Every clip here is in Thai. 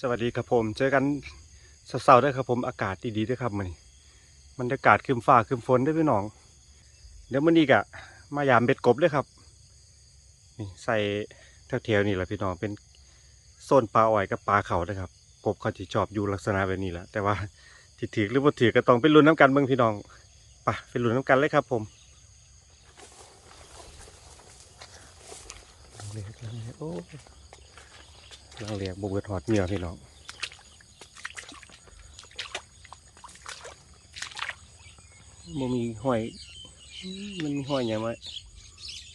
สวัสดีครับผม เจอกันเสาร์ๆด้วยครับผมอากาศดีๆด้วยครับมันบรรยากาศครึมฟ้าครึมฝนด้วยพี่น้อง เดี๋ยวมันอีกอะมายามเบ็ดกบด้วยครับนี่ใส่แถวๆนี่แหละพี่น้องเป็นโซนปลาอ่อยกับปลาเขาด้วยครับ กบเขาจะชอบอยู่ลักษณะแบบนี้แหละแต่ว่าที่ถือหรือว่ถือก็ต้องไปลุ้นน้ำกันเบิ่งพี่น้องไปไปลุ้นน้ำกันเลยครับผมลังเลลังเลโอ้ลังเลบเบิดหอดเหงื่อพี่น้องมันมีห้อยอืมมันมีห้อยอย่างไร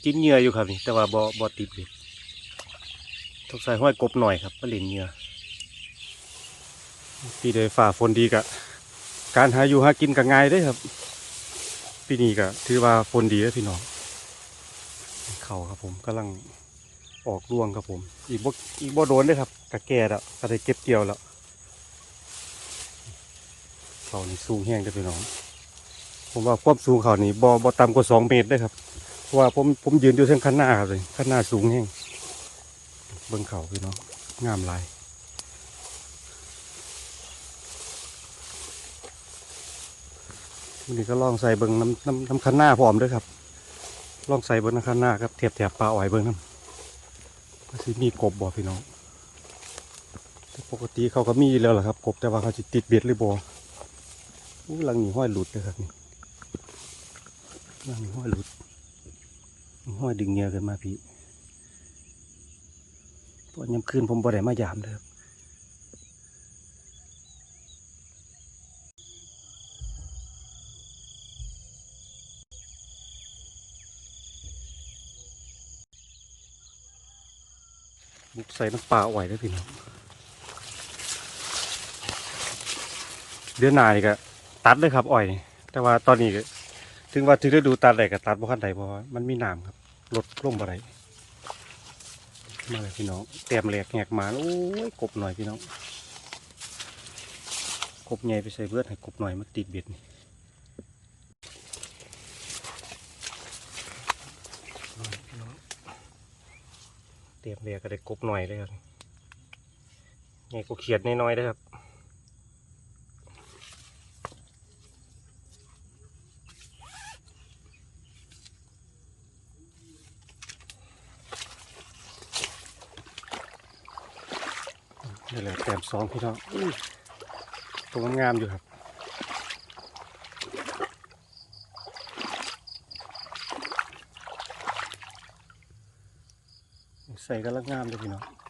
กินเหงื่ออยู่ครับนี่ แต่ว่าบ่บ่ติดเลยต้องใส่ห้อยกบหน่อยครับมาเล่นเหงื่อปีเดยฝ่าฝนดีกะ การหาอยู่หากินก็ง่ายเด้อครับ ปีนี้ก็ถือว่าฝนดีแล้วพี่น้อง เขาครับผมกำลัง ออกร่วงครับผม อีกบ่อีกบ่โดนเด้ครับกระแก่แล้วก็ได้เก็บเกี่ยวแล้วเขานี่สูงแห้งเด้อพี่น้อง ผมว่าความสูงเขานี่บ่บ่ต่ำกว่าสองเมตรเด้ครับเพราะว่าผมผมยืนอยู่เส้นข้างหน้าครับเลยข้างหน้าสูงแห้งเบิ่งเขาพี่น้องงามลายวันนี้ก็ลองใส่เบิ้งน้ำน้ำน้ำคันหน้าพร้อมด้วยครับ ลองใส่เบิ้งน้ำคันหน้าครับเทียบแถบปลาอ่อยเบิ้งน้ำ ก็สิมีกบบ่พี่น้องปกติเขาก็มีแล้วล่ะครับ กบแต่ว่าเขาจะติดเบ็ดหรือบ่อู้หลังนี้ห้อยหลุดเลยครับนี่หลังนี้ห้อยหลุดห้อยดึงเงียกันมาพี่ตอนยามคืนผมบ่ได้มายามเลยครับ บุกใส่น้ำปลาอ่อยได้พี่น้องเดือนหน้านี่ก็ตัดเลยครับอ่อยนี่แต่ว่าตอนนี้ก็ถึงว่าถึงได้ดูตัดได้ก็ตัดบ่คันใดเพราะมันมีน้ำครับลดลงบ่ได้มาเลยพี่น้องเตรียมแหลกแหกมาโอ้ยกบหน่อยพี่น้องกบใหญ่ไปใส่เบือดให้กบหน่อยมาติดเบ็ดนี่พี่น้อง เต รียมเรียก็ได้กบหน่อยเลยครับไงก็เขียดน้อยๆเลยครับนี่แหละแต้มสองพี่น้องตรงงามๆอยู่ครับ ใส่กันลักงามเลยพี่น้อง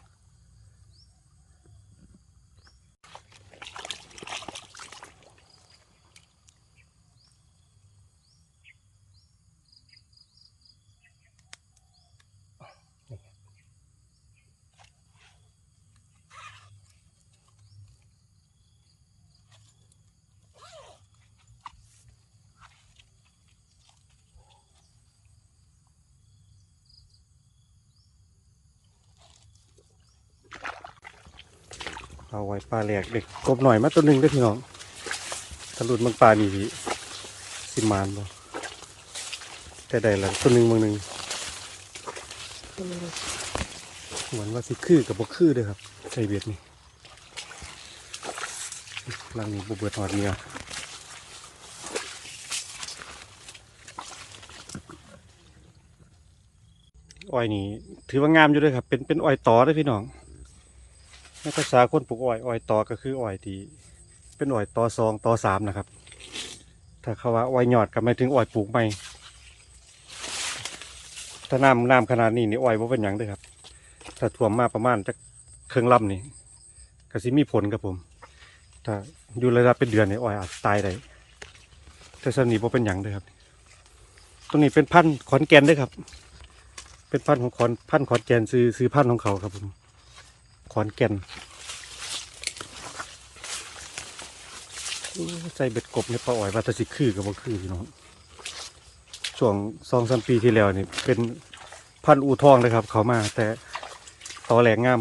เอาไว้ปลาแหลกเด็กกบหน่อยมาตัวหนึ่งได้พี่น้องทะลุมันปลานี่สิมานบ่แต่ใดละตัวหนึ่งบางหนึ่งเหมือนว่าสิคือกับบ่คือเด้อครับใส่เบ็ดนี่หลังนี้บุเบิดหอดเมียอ้อยนี่ถือว่างามอยู่ด้วยครับ เป็นเป็นอ้อยต่อเด้พี่น้อง ในภาษาคนปลูกอ้อยอ้อยตอก็คืออ้อยที่เป็นอ้อยต่อสองต่อสามนะครับ ถ้าเขาว่าอ้อยหยอดก็หมายถึงอ้อยปลูกใหม่ถ้าน้ำน้ำขนาดนี้นี่อ้อยว่าเป็นหยังเด้วยครับ ถ้าท่วมมาประมาณจะเครื่องลำนี่ก็สิมีผลครับผม ถ้าอยู่ระดับเป็นเดือนนี่อ้อยอาจตายได้แต่สนีบ่เป็นหยังเด้วยครับ ตรงนี้เป็นพันธุ์ขอนแก่นเด้วยครับ เป็นพันธุ์ของขอนพันธุ์ขอนแก่นซื้อซื้อพันธุ์ของเขาครับผม ขอนแก่นใส่เบ็ดกบในปลาอ่อยว่าแตสิคือกับบ่คือพี่น้องช่วงสองสามปีที่แล้วนี่เป็นพันอูทองเลยครับ เขามา แต่ต่อแหลงงาม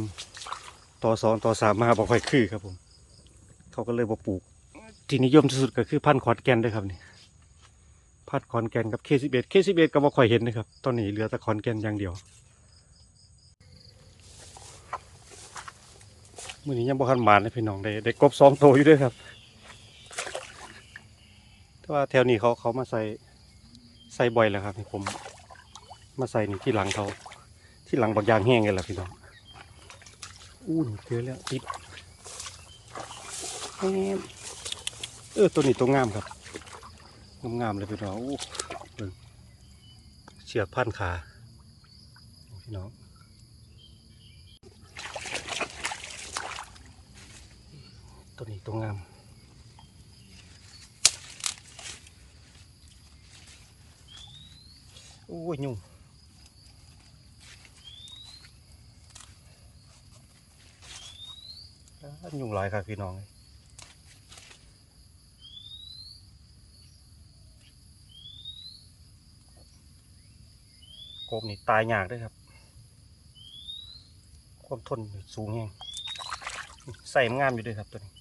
ต่อสองต่อสามมาบ่ค่อยคือครับผม เขาก็เลยบ่ปลูก ที่นิยมที่สุดก็คือพันขอนแก่นด้วยครับนี่พันขอนแก่นกับเคสิเอ็ดเคสิเอ็ดก็บ่ค่อยเห็นนะครับ ตอนนี้เหลือแต่ขอนแก่นอย่างเดียว มื่อนี้ยังบ่คันหมานเลยพี่น้องได้ได้กบสองตัวอยู่ด้วยครับแต่ว่าแถวนี้เขาเขามาใส่ใส่บ่อยแล้วครับนี่ผม มาใส่นี่ที่หลังเขา ที่หลังบักยางแห้งกันแหละพี่น้องอู้นี่เจอแล้วติดเออตัวนี้ตัวงามครับงามๆเลยพี่น้องอู้เบิ่งเชือกพันขาพี่น้อง ตัวนี้ตัวงามโอ้ยยุ่งยุ่งหลายครับพี่น้องกบนี่ตายยากด้วยครับ ความทนสูงแฮงใส่มงามอยู่ด้วยครับตัวนี้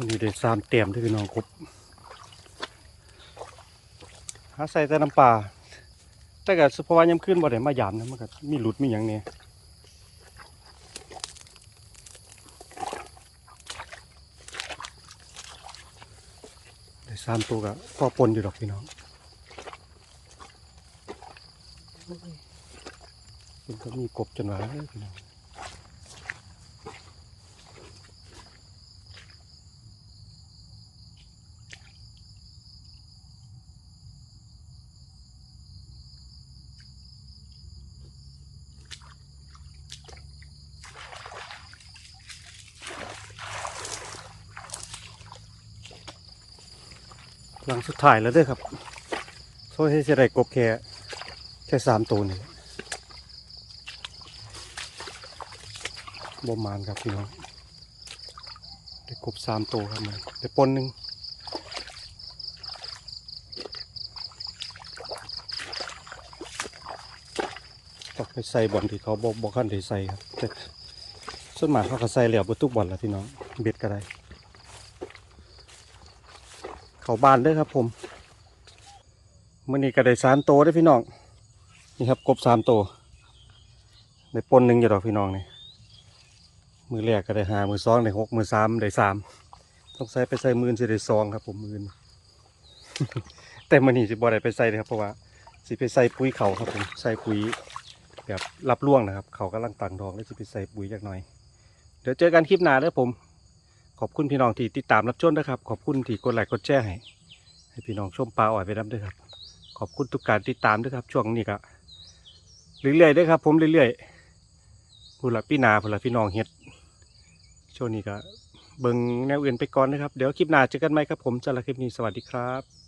วันนี้ได้สามเต็มด้วยพี่น้องครบหาใส่แต่น้ำปลาแต่ก็เพราะว่ายังขึ้นบ่ได้มายามนะมันก็มีหลุดมีอย่างเนี้ยได้สามตัวกับพ่อปนอยู่ดอกพี่น้องมันก็มีกบจนว่าเลยพี่น้อง หลังสุดท้ายแล้วด้อครับโซ่ให้เสียได้กบแค่แค่สามตัวนี่บ่มานครับพี่น้องได้กบสามตัวครับมันได้ปนหนึ่งต้องไปใส่บ่อนที่เขาบอกบอกขั้นที่ใส่ครับแต่ส่วนมากเขาก็ใส่เหลี่ยวบนทุกบ่อนแหละพี่น้องเบ็ดก็ได้ เขาบานเด้ครับ ผมมื่อนี้ก็ได้สามโตวได้พี่น้องนี่ครับกบสามโตวได้ปนหนึ่งอยู่ดอกพี่น้องนี่มือแรกก็ได้หามือสองได้หกมือสามได้สามต้องใส่ไปใส่มือสิได้สองครับ ผมมือนแต่มื่อนี้สิบ่ได้ไปใส่เลยครับเพราะว่าสิไปใส่ปุ๋ยเขาครับผมใส่ปุ๋ยแบบรับล่วงนะครับ เขากำลังตั้งดอกแล้วสิไปใส่ปุ๋ยจักหน่อย เดี๋ยวเจอกันคลิปหน้าเด้อผม ขอบคุณพี่น้องที่ติดตามรับชมนะครับ ขอบคุณที่กดไลค์กดแชร์ให้ให้พี่น้องชมปลาอ่อยไปน้ำด้วยครับ ขอบคุณทุกการติดตามด้วยครับ ช่วงนี้ก็เรื่อยๆด้วยครับ ผมเรื่อยๆผู้ละพี่นาผู้ละพี่น้องเฮ็ดช่วงนี้ก็เบิ่งแนวอื่นไปก่อนนะครับ เดี๋ยวคลิปหน้าเจอกันไหมครับผมสำหรับคลิปนี้สวัสดีครับ